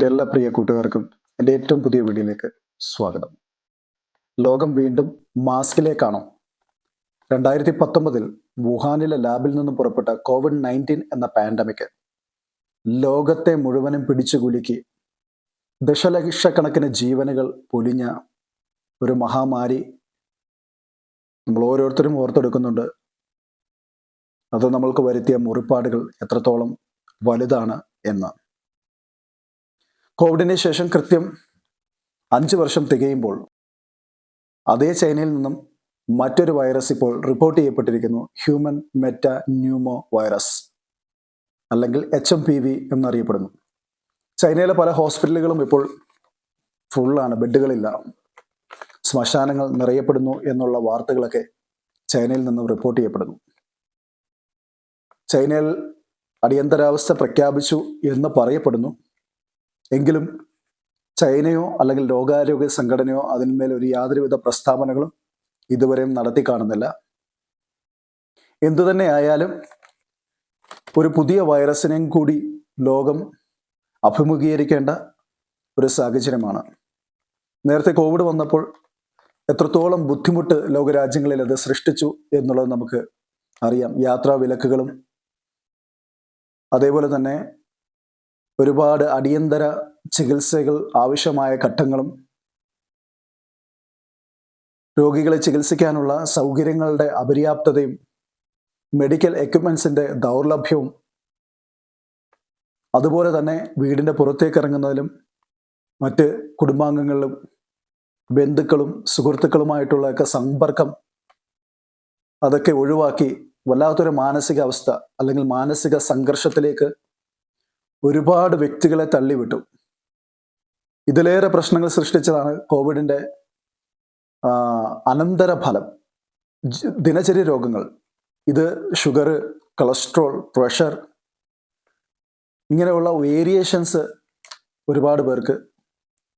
എന്റെ എല്ലാ പ്രിയ കൂട്ടുകാർക്കും എന്റെ ഏറ്റവും പുതിയ വീഡിയോയിലേക്ക് സ്വാഗതം. ലോകം വീണ്ടും മാസ്കിലേക്കാണോ? രണ്ടായിരത്തി പത്തൊമ്പതിൽ വുഹാനിലെ ലാബിൽ നിന്നും പുറപ്പെട്ട കോവിഡ് നയന്റീൻ എന്ന പാൻഡമിക് ലോകത്തെ മുഴുവനും പിടിച്ചു കുലുക്കി ദശലക്ഷക്കണക്കിന് ജീവനുകൾ പൊലിഞ്ഞ ഒരു മഹാമാരി നമ്മൾ ഓരോരുത്തരും ഓർത്തെടുക്കുന്നുണ്ട്. അത് നമ്മൾക്ക് വരുത്തിയ മുറിപ്പാടുകൾ എത്രത്തോളം വലുതാണ് എന്ന്. കോവിഡിന് ശേഷം കൃത്യം അഞ്ച് വർഷം തികയുമ്പോൾ അതേ ചൈനയിൽ നിന്നും മറ്റൊരു വൈറസ് ഇപ്പോൾ റിപ്പോർട്ട് ചെയ്യപ്പെട്ടിരിക്കുന്നു. ഹ്യൂമൻ മെറ്റ ന്യൂമോ വൈറസ് അല്ലെങ്കിൽ എച്ച് എം പി വി എന്നറിയപ്പെടുന്നു. ചൈനയിലെ പല ഹോസ്പിറ്റലുകളും ഇപ്പോൾ ഫുള്ളാണ് ബെഡുകളില്ല. ശ്മശാനങ്ങൾ നിറയപ്പെടുന്നു എന്നുള്ള വാർത്തകളൊക്കെ ചൈനയിൽ നിന്നും റിപ്പോർട്ട് ചെയ്യപ്പെടുന്നു. ചൈനയിൽ അടിയന്തരാവസ്ഥ പ്രഖ്യാപിച്ചു എന്ന് പറയപ്പെടുന്നു. എങ്കിലും ചൈനയോ അല്ലെങ്കിൽ ലോകാരോഗ്യ സംഘടനയോ അതിന്മേൽ ഒരു യാതൊരുവിധ പ്രസ്താവനകളും ഇതുവരെയും നടത്തി കാണുന്നില്ല. എന്തു തന്നെ ആയാലും ഒരു പുതിയ വൈറസിനെയും കൂടി ലോകം അഭിമുഖീകരിക്കേണ്ട ഒരു സാഹചര്യമാണ്. നേരത്തെ കോവിഡ് വന്നപ്പോൾ എത്രത്തോളം ബുദ്ധിമുട്ട് ലോകരാജ്യങ്ങളിൽ അത് സൃഷ്ടിച്ചു എന്നുള്ളത് നമുക്ക് അറിയാം. യാത്രാ വിലക്കുകളും അതേപോലെ തന്നെ ഒരുപാട് അടിയന്തര ചികിത്സകൾ ആവശ്യമായ ഘട്ടങ്ങളും രോഗികളെ ചികിത്സിക്കാനുള്ള സൗകര്യങ്ങളുടെ അപര്യാപ്തതയും മെഡിക്കൽ എക്യുപ്മെന്റ്സിന്റെ ദൗർലഭ്യവും അതുപോലെ തന്നെ വീടിന്റെ പുറത്തേക്ക് ഇറങ്ങുന്നതിലും മറ്റ് കുടുംബാംഗങ്ങളിലും ബന്ധുക്കളും സുഹൃത്തുക്കളുമായിട്ടുള്ള ഒക്കെ സമ്പർക്കം അതൊക്കെ ഒഴിവാക്കി വല്ലാത്തൊരു മാനസികാവസ്ഥ അല്ലെങ്കിൽ മാനസിക സംഘർഷത്തിലേക്ക് ഒരുപാട് വ്യക്തികളെ തള്ളിവിട്ടു. ഇതിലേറെ പ്രശ്നങ്ങൾ സൃഷ്ടിച്ചതാണ് കോവിഡിന്റെ അനന്തരഫലം. ദിനചര്യ രോഗങ്ങൾ. ഇത് ഷുഗർ കൊളസ്ട്രോൾ പ്രഷർ ഇങ്ങനെയുള്ള വേരിയേഷൻസ് ഒരുപാട് പേർക്ക്.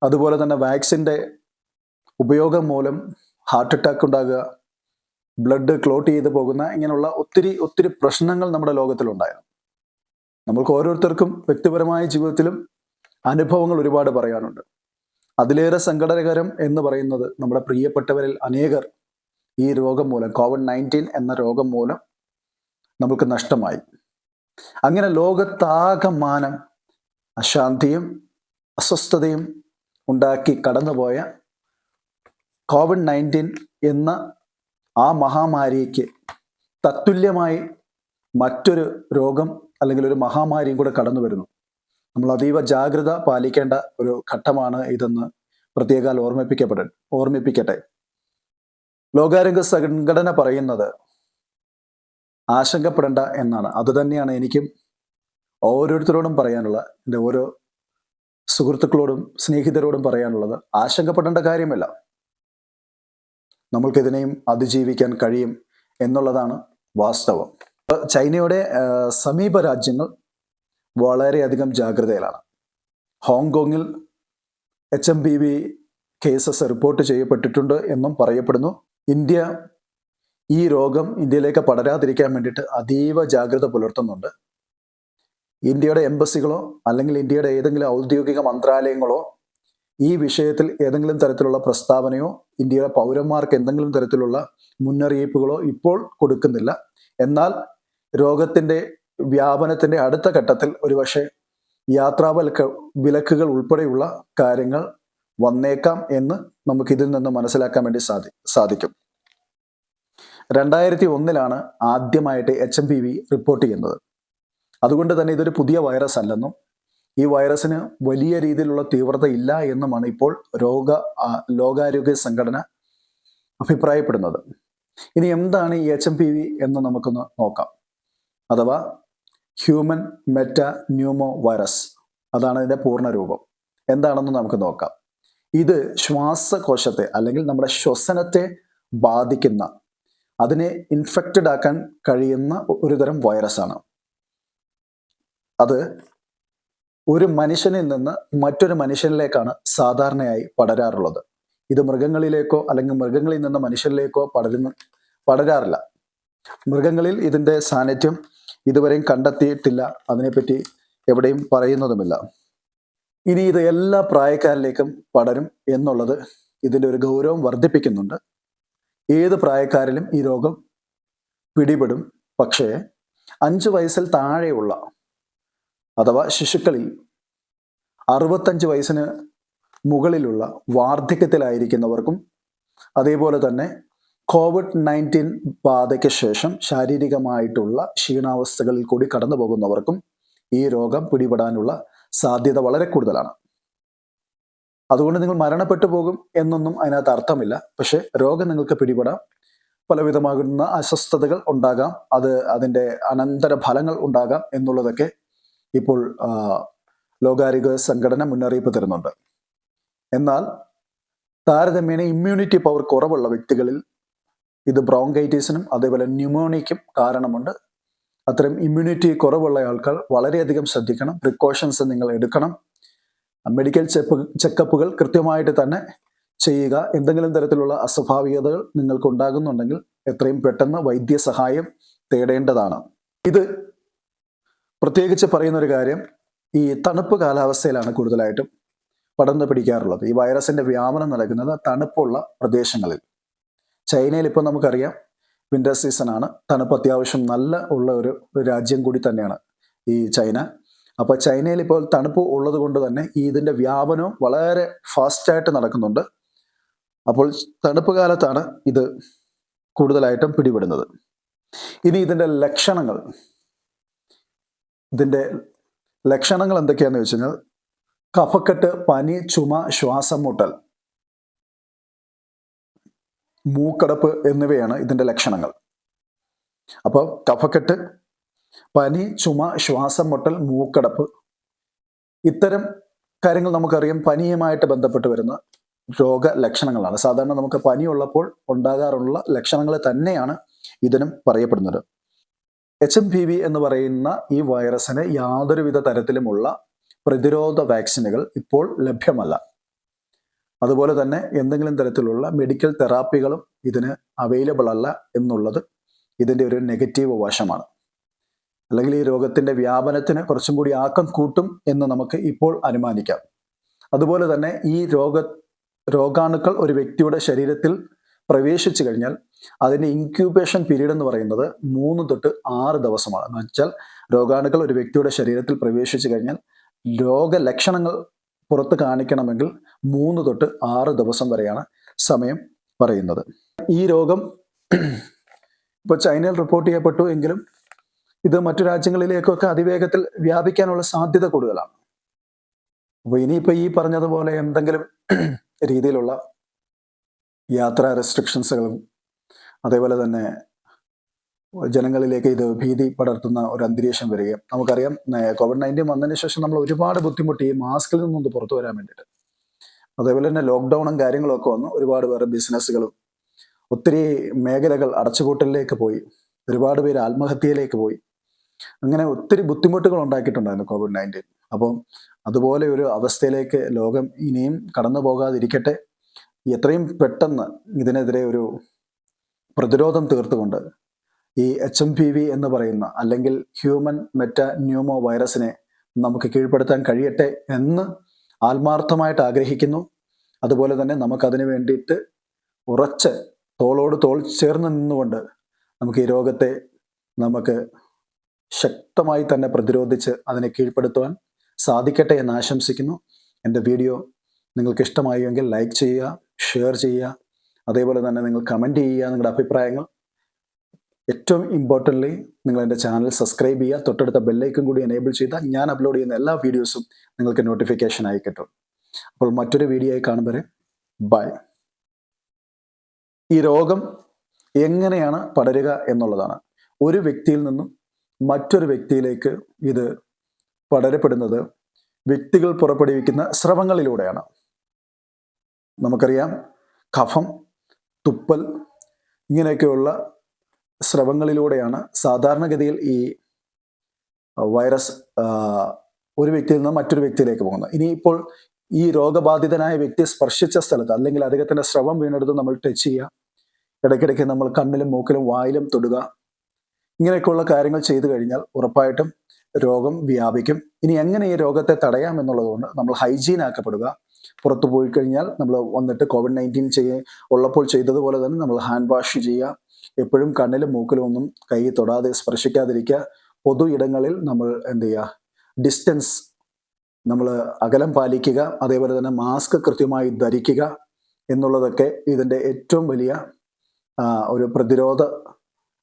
അതുപോലെ തന്നെ വാക്സിന്റെ ഉപയോഗം മൂലം ഹാർട്ട് അറ്റാക്ക് ഉണ്ടാകുക ബ്ലഡ് ക്ലോട്ട് ചെയ്ത് പോകുന്ന ഇങ്ങനെയുള്ള ഒത്തിരി ഒത്തിരി പ്രശ്നങ്ങൾ നമ്മുടെ ലോകത്തിലുണ്ടായിരുന്നു. നമ്മൾക്ക് ഓരോരുത്തർക്കും വ്യക്തിപരമായ ജീവിതത്തിലും അനുഭവങ്ങൾ ഒരുപാട് പറയാനുണ്ട്. അതിലേറെ സങ്കടകരം എന്ന് പറയുന്നത് നമ്മുടെ പ്രിയപ്പെട്ടവരിൽ അനേകർ ഈ രോഗം മൂലം കോവിഡ് നയന്റീൻ എന്ന രോഗം മൂലം നമുക്ക് നഷ്ടമായി. അങ്ങനെ ലോകത്താകമാനം അശാന്തിയും അസ്വസ്ഥതയും ഉണ്ടാക്കി കടന്നുപോയ കോവിഡ് നയന്റീൻ എന്ന ആ മഹാമാരിക്ക് തത്തുല്യമായി മറ്റൊരു രോഗം അല്ലെങ്കിൽ ഒരു മഹാമാരിയും കൂടെ കടന്നു വരുന്നു. നമ്മൾ അതീവ ജാഗ്രത പാലിക്കേണ്ട ഒരു ഘട്ടമാണ് ഇതെന്ന് പ്രത്യേകാൽ ഓർമ്മിപ്പിക്കപ്പെട ഓർമ്മിപ്പിക്കട്ടെ. ലോകാരോഗ്യ സംഘടന പറയുന്നത് ആശങ്കപ്പെടേണ്ട എന്നാണ്. അതുതന്നെയാണ് എനിക്കും ഓരോരുത്തരോടും പറയാനുള്ള എന്റെ ഓരോ സുഹൃത്തുക്കളോടും സ്നേഹിതരോടും പറയാനുള്ളത്. ആശങ്കപ്പെടേണ്ട കാര്യമല്ല. നമ്മൾക്കിതിനെയും അതിജീവിക്കാൻ കഴിയും എന്നുള്ളതാണ് വാസ്തവം. ചൈനയുടെ സമീപ രാജ്യങ്ങൾ വളരെയധികം ജാഗ്രതയിലാണ്. ഹോങ്കോങ്ങിൽ H M B V cases report ചെയ്യപ്പെട്ടിട്ടുണ്ട് എന്നും പറയപ്പെടുന്നു. ഇന്ത്യ ഈ രോഗം ഇന്ത്യയിലേക്ക് പടരാതിരിക്കാൻ വേണ്ടിയിട്ട് അതീവ ജാഗ്രത പുലർത്തുന്നുണ്ട്. ഇന്ത്യയുടെ എംബസികളോ അല്ലെങ്കിൽ ഇന്ത്യയുടെ ഏതെങ്കിലും ഔദ്യോഗിക മന്ത്രാലയങ്ങളോ ഈ വിഷയത്തിൽ ഏതെങ്കിലും തരത്തിലുള്ള പ്രസ്താവനയോ ഇന്ത്യയുടെ പൗരന്മാർക്ക് എന്തെങ്കിലും തരത്തിലുള്ള മുന്നറിയിപ്പുകളോ ഇപ്പോൾ കൊടുക്കുന്നില്ല. എന്നാൽ രോഗത്തിന്റെ വ്യാപനത്തിന്റെ അടുത്ത ഘട്ടത്തിൽ ഒരുപക്ഷെ യാത്രാവൽക്ക വിലക്ക് വിലക്കുകൾ ഉൾപ്പെടെയുള്ള കാര്യങ്ങൾ വന്നേക്കാം എന്ന് നമുക്ക് ഇതിൽ നിന്ന് മനസ്സിലാക്കാൻ വേണ്ടി സാധി സാധിക്കും. രണ്ടായിരത്തി ഒന്നിലാണ് ആദ്യമായിട്ട് H M P V report ചെയ്യുന്നത്. അതുകൊണ്ട് തന്നെ ഇതൊരു പുതിയ വൈറസ് അല്ലെന്നും ഈ വൈറസിന് വലിയ രീതിയിലുള്ള തീവ്രത ഇല്ല എന്നുമാണ് ഇപ്പോൾ രോഗ ലോകാരോഗ്യ സംഘടന അഭിപ്രായപ്പെടുന്നത്. ഇനി എന്താണ് ഈ എച്ച് എം പി വി എന്ന് നമുക്കൊന്ന് നോക്കാം. അഥവാ ഹ്യൂമൻ മെറ്റ ന്യൂമോ വൈറസ് അതാണ് ഇതിന്റെ പൂർണ രൂപം എന്താണെന്ന് നമുക്ക് നോക്കാം. ഇത് ശ്വാസകോശത്തെ അല്ലെങ്കിൽ നമ്മുടെ ശ്വസനത്തെ ബാധിക്കുന്ന അതിനെ ഇൻഫെക്റ്റഡ് ആക്കാൻ കഴിയുന്ന ഒരു തരം വൈറസാണ് അത് ഒരു മനുഷ്യനിൽ നിന്ന് മറ്റൊരു മനുഷ്യനിലേക്കാണ് സാധാരണയായി പടരാറുള്ളത്. ഇത് മൃഗങ്ങളിലേക്കോ അല്ലെങ്കിൽ മൃഗങ്ങളിൽ നിന്ന് മനുഷ്യരിലേക്കോ പടരുന്ന പടരാറില്ല. മൃഗങ്ങളിൽ ഇതിന്റെ സാന്നിധ്യം ഇതുവരെയും കണ്ടെത്തിയിട്ടില്ല. അതിനെപ്പറ്റി എവിടെയും പറയുന്നതുമില്ല. ഇനി ഇത് എല്ലാ പ്രായക്കാരിലേക്കും പടരും എന്നുള്ളത് ഇതിന്റെ ഒരു ഗൗരവം വർദ്ധിപ്പിക്കുന്നുണ്ട്. ഏത് പ്രായക്കാരിലും ഈ രോഗം പിടിപെടും. പക്ഷേ അഞ്ച് വയസ്സിൽ താഴെയുള്ള അഥവാ ശിശുക്കളിൽ അറുപത്തഞ്ച് വയസ്സിന് മുകളിലുള്ള വാർദ്ധക്യത്തിലായിരിക്കുന്നവർക്കും അതേപോലെ തന്നെ കോവിഡ് നയന്റീൻ ബാധയ്ക്ക് ശേഷം ശാരീരികമായിട്ടുള്ള ക്ഷീണാവസ്ഥകളിൽ കൂടി കടന്നു പോകുന്നവർക്കും ഈ രോഗം പിടിപെടാനുള്ള സാധ്യത വളരെ കൂടുതലാണ്. അതുകൊണ്ട് നിങ്ങൾ മരണപ്പെട്ടു പോകും എന്നൊന്നും അതിനകത്ത് അർത്ഥമില്ല. പക്ഷെ രോഗം നിങ്ങൾക്ക് പിടിപെടാം. പലവിധമാകുന്ന അസ്വസ്ഥതകൾ ഉണ്ടാകാം. അത് അതിന്റെ അനന്തര ഫലങ്ങൾ ഉണ്ടാകാം എന്നുള്ളതൊക്കെ ഇപ്പോൾ ലോകാരോഗ്യ സംഘടന മുന്നറിയിപ്പ് തരുന്നുണ്ട്. എന്നാൽ താരതമ്യേന ഇമ്മ്യൂണിറ്റി പവർ കുറവുള്ള വ്യക്തികളിൽ ഇത് ബ്രോങ്കൈറ്റീസിനും അതേപോലെ ന്യൂമോണിയയ്ക്കും കാരണമുണ്ട്. അത്തരം ഇമ്മ്യൂണിറ്റി കുറവുള്ള ആൾക്കാർ വളരെയധികം ശ്രദ്ധിക്കണം. പ്രിക്കോഷൻസ് നിങ്ങൾ എടുക്കണം. മെഡിക്കൽ ചെപ്പ് ചെക്കപ്പുകൾ കൃത്യമായിട്ട് തന്നെ ചെയ്യുക. എന്തെങ്കിലും തരത്തിലുള്ള അസ്വാഭാവികതകൾ നിങ്ങൾക്ക് ഉണ്ടാകുന്നുണ്ടെങ്കിൽ എത്രയും പെട്ടെന്ന് വൈദ്യസഹായം തേടേണ്ടതാണ്. ഇത് പ്രത്യേകിച്ച് പറയുന്ന ഒരു കാര്യം ഈ തണുപ്പ് കാലാവസ്ഥയിലാണ് കൂടുതലായിട്ടും പടർന്നു പിടിക്കാറുള്ളത്. ഈ വൈറസിന്റെ വ്യാപനം നൽകുന്നത് തണുപ്പുള്ള പ്രദേശങ്ങളിൽ. ചൈനയിൽ ഇപ്പോൾ നമുക്കറിയാം വിന്റർ സീസൺ ആണ്. തണുപ്പ് അത്യാവശ്യം നല്ല ഉള്ള ഒരു രാജ്യം കൂടി തന്നെയാണ് ഈ ചൈന. അപ്പോൾ ചൈനയിൽ ഇപ്പോൾ തണുപ്പ് ഉള്ളത് കൊണ്ട് തന്നെ ഈ ഇതിന്റെ വ്യാപനവും വളരെ ഫാസ്റ്റായിട്ട് നടക്കുന്നുണ്ട്. അപ്പോൾ തണുപ്പ് കാലത്താണ് ഇത് കൂടുതലായിട്ടും പിടിപെടുന്നത്. ഇനി ഇതിന്റെ ലക്ഷണങ്ങൾ. ഇതിന്റെ ലക്ഷണങ്ങൾ എന്തൊക്കെയാണെന്ന് വെച്ച് കഴിഞ്ഞാൽ കഫക്കെട്ട് പനി ചുമ ശ്വാസം മുട്ടൽ. മൂക്കടപ്പ് എന്നിവയാണ് ഇതിന്റെ ലക്ഷണങ്ങൾ. അപ്പോൾ കഫക്കെട്ട് പനി ചുമ ശ്വാസം മുട്ടൽ മൂക്കടപ്പ് ഇത്തരം കാര്യങ്ങൾ നമുക്കറിയാം. പനിയുമായിട്ട് ബന്ധപ്പെട്ട് വരുന്ന രോഗ ലക്ഷണങ്ങളാണ്. സാധാരണ നമുക്ക് പനിയുള്ളപ്പോൾ ഉണ്ടാകാറുള്ള ലക്ഷണങ്ങൾ തന്നെയാണ് ഇതിനും പറയപ്പെടുന്നത്. എച്ച് എം പി വി എന്ന് പറയുന്ന ഈ വൈറസിന് യാതൊരുവിധ തരത്തിലുമുള്ള പ്രതിരോധ വാക്സിനുകൾ ഇപ്പോൾ ലഭ്യമല്ല. അതുപോലെ തന്നെ എന്തെങ്കിലും തരത്തിലുള്ള മെഡിക്കൽ തെറാപ്പികളും ഇതിന് അവൈലബിൾ അല്ല എന്നുള്ളത് ഇതിന്റെ ഒരു നെഗറ്റീവ് വശമാണ്. അല്ലെങ്കിൽ ഈ രോഗത്തിന്റെ വ്യാപനത്തിന് കുറച്ചും കൂടി ആക്കം കൂട്ടും എന്ന് നമുക്ക് ഇപ്പോൾ അനുമാനിക്കാം. അതുപോലെ തന്നെ ഈ രോഗ രോഗാണുക്കൾ ഒരു വ്യക്തിയുടെ ശരീരത്തിൽ പ്രവേശിച്ചു കഴിഞ്ഞാൽ അതിന്റെ ഇൻക്യൂബേഷൻ പീരീഡ് എന്ന് പറയുന്നത് മൂന്ന് തൊട്ട് ആറ് ദിവസമാണ്. എന്ന് വെച്ചാൽ രോഗാണുക്കൾ ഒരു വ്യക്തിയുടെ ശരീരത്തിൽ പ്രവേശിച്ചു കഴിഞ്ഞാൽ രോഗലക്ഷണങ്ങൾ പുറത്ത് കാണിക്കണമെങ്കിൽ മൂന്ന് തൊട്ട് ആറ് ദിവസം വരെയാണ് സമയം പറയുന്നത്. ഈ രോഗം ഇപ്പോൾ ചൈനയിൽ റിപ്പോർട്ട് ചെയ്യപ്പെട്ടു എങ്കിലും ഇത് മറ്റു രാജ്യങ്ങളിലേക്കൊക്കെ അതിവേഗത്തിൽ വ്യാപിക്കാനുള്ള സാധ്യത കൂടുതലാണ്. അപ്പോൾ ഇനിയിപ്പോൾ ഈ പറഞ്ഞതുപോലെ എന്തെങ്കിലും രീതിയിലുള്ള യാത്രാ റെസ്ട്രിക്ഷൻസുകളും അതേപോലെ തന്നെ ജനങ്ങളിലേക്ക് ഇത് ഭീതി പടർത്തുന്ന ഒരു അന്തരീക്ഷം വരികയും നമുക്കറിയാം കോവിഡ് നയന്റീൻ വന്നതിന് ശേഷം നമ്മൾ ഒരുപാട് ബുദ്ധിമുട്ടി മാസ്കിൽ നിന്നൊന്ന് പുറത്തു വരാൻ വേണ്ടിയിട്ട്. അതേപോലെ തന്നെ ലോക്ക്ഡൗണും കാര്യങ്ങളൊക്കെ വന്നു. ഒരുപാട് പേരുടെ ബിസിനസ്സുകളും ഒത്തിരി മേഖലകൾ അടച്ചുപൂട്ടലിലേക്ക് പോയി. ഒരുപാട് പേര് ആത്മഹത്യയിലേക്ക് പോയി. അങ്ങനെ ഒത്തിരി ബുദ്ധിമുട്ടുകൾ ഉണ്ടാക്കിയിട്ടുണ്ടായിരുന്നു കോവിഡ് നയന്റീൻ അപ്പം അതുപോലെ ഒരു അവസ്ഥയിലേക്ക് ലോകം ഇനിയും കടന്നു പോകാതിരിക്കട്ടെ. എത്രയും പെട്ടെന്ന് ഇതിനെതിരെ ഒരു പ്രതിരോധം തീർത്തുകൊണ്ട് ഈ എച്ച് എം പി വി എന്ന് പറയുന്ന അല്ലെങ്കിൽ ഹ്യൂമൻ മെറ്റ ന്യൂമോ വൈറസിനെ നമുക്ക് കീഴ്പ്പെടുത്താൻ കഴിയട്ടെ എന്ന് ആത്മാർത്ഥമായിട്ട് ആഗ്രഹിക്കുന്നു. അതുപോലെ തന്നെ നമുക്കതിനു വേണ്ടിയിട്ട് ഉറച്ച് തോളോട് തോൾ ചേർന്ന് നിന്നുകൊണ്ട് നമുക്ക് ഈ രോഗത്തെ നമുക്ക് ശക്തമായി തന്നെ പ്രതിരോധിച്ച് അതിനെ കീഴ്പ്പെടുത്തുവാൻ സാധിക്കട്ടെ എന്ന് ആശംസിക്കുന്നു. എന്റെ വീഡിയോ നിങ്ങൾക്ക് ഇഷ്ടമായെങ്കിൽ ലൈക്ക് ചെയ്യുക ഷെയർ ചെയ്യുക അതേപോലെ തന്നെ നിങ്ങൾ കമന്റ് ചെയ്യുക നിങ്ങളുടെ അഭിപ്രായങ്ങൾ. ഏറ്റവും ഇമ്പോർട്ടന്റ്ലി നിങ്ങൾ എന്റെ ചാനൽ സബ്സ്ക്രൈബ് ചെയ്യുക തൊട്ടടുത്ത ബെല്ലൈക്കും കൂടി എനേബിൾ ചെയ്താൽ ഞാൻ അപ്ലോഡ് ചെയ്യുന്ന എല്ലാ വീഡിയോസും നിങ്ങൾക്ക് നോട്ടിഫിക്കേഷൻ ആയി കിട്ടും. അപ്പോൾ മറ്റൊരു വീഡിയോ ആയി കാണും വരെ ബൈ ഈ രോഗം എങ്ങനെയാണ് പടരുക എന്നുള്ളതാണ്. ഒരു വ്യക്തിയിൽ നിന്നും മറ്റൊരു വ്യക്തിയിലേക്ക് ഇത് പടരപ്പെടുന്നത് വ്യക്തികൾ പുറപ്പെടുവിക്കുന്ന സ്രവങ്ങളിലൂടെയാണ്. നമുക്കറിയാം കഫം തുപ്പൽ ഇങ്ങനെയൊക്കെയുള്ള സ്രവങ്ങളിലൂടെയാണ് സാധാരണഗതിയിൽ ഈ വൈറസ് ഒരു വ്യക്തിയിൽ നിന്ന് മറ്റൊരു വ്യക്തിയിലേക്ക് പോകുന്നത്. ഇനിയിപ്പോൾ ഈ രോഗബാധിതനായ വ്യക്തി സ്പർശിച്ച സ്ഥലത്ത് അല്ലെങ്കിൽ അദ്ദേഹത്തിന്റെ സ്രവം വീണെടുത്ത് നമ്മൾ ടച്ച് ചെയ്യുക. ഇടയ്ക്കിടയ്ക്ക് നമ്മൾ കണ്ണിലും മൂക്കിലും വായിലും തൊടുക. ഇങ്ങനെയൊക്കെയുള്ള കാര്യങ്ങൾ ചെയ്തു കഴിഞ്ഞാൽ ഉറപ്പായിട്ടും രോഗം വ്യാപിക്കും. ഇനി എങ്ങനെ ഈ രോഗത്തെ തടയാം എന്നുള്ളതുകൊണ്ട് നമ്മൾ ഹൈജീൻ ആക്കപ്പെടുക. പുറത്തു പോയി കഴിഞ്ഞാൽ നമ്മൾ വന്നിട്ട് കോവിഡ് നയന്റീൻ ചെയ്യ ഉള്ളപ്പോൾ ചെയ്തതുപോലെ തന്നെ നമ്മൾ ഹാൻഡ് വാഷ് ചെയ്യുക. എപ്പോഴും കണ്ണിലും മൂക്കിലും ഒന്നും കൈ തൊടാതെ സ്പർശിക്കാതിരിക്കുക. പൊതു ഇടങ്ങളിൽ നമ്മൾ എന്ത് ചെയ്യുക? ഡിസ്റ്റൻസ് നമ്മൾ അകലം പാലിക്കുക അതേപോലെ തന്നെ മാസ്ക് കൃത്യമായി ധരിക്കുക എന്നുള്ളതൊക്കെ ഇതിന്റെ ഏറ്റവും വലിയ ഒരു പ്രതിരോധ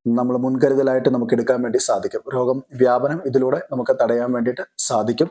നമ്മൾ മുൻകരുതലായിട്ട് നമുക്ക് എടുക്കാൻ വേണ്ടി സാധിക്കും. രോഗം വ്യാപനം ഇതിലൂടെ നമുക്ക് തടയാൻ വേണ്ടിയിട്ട് സാധിക്കും.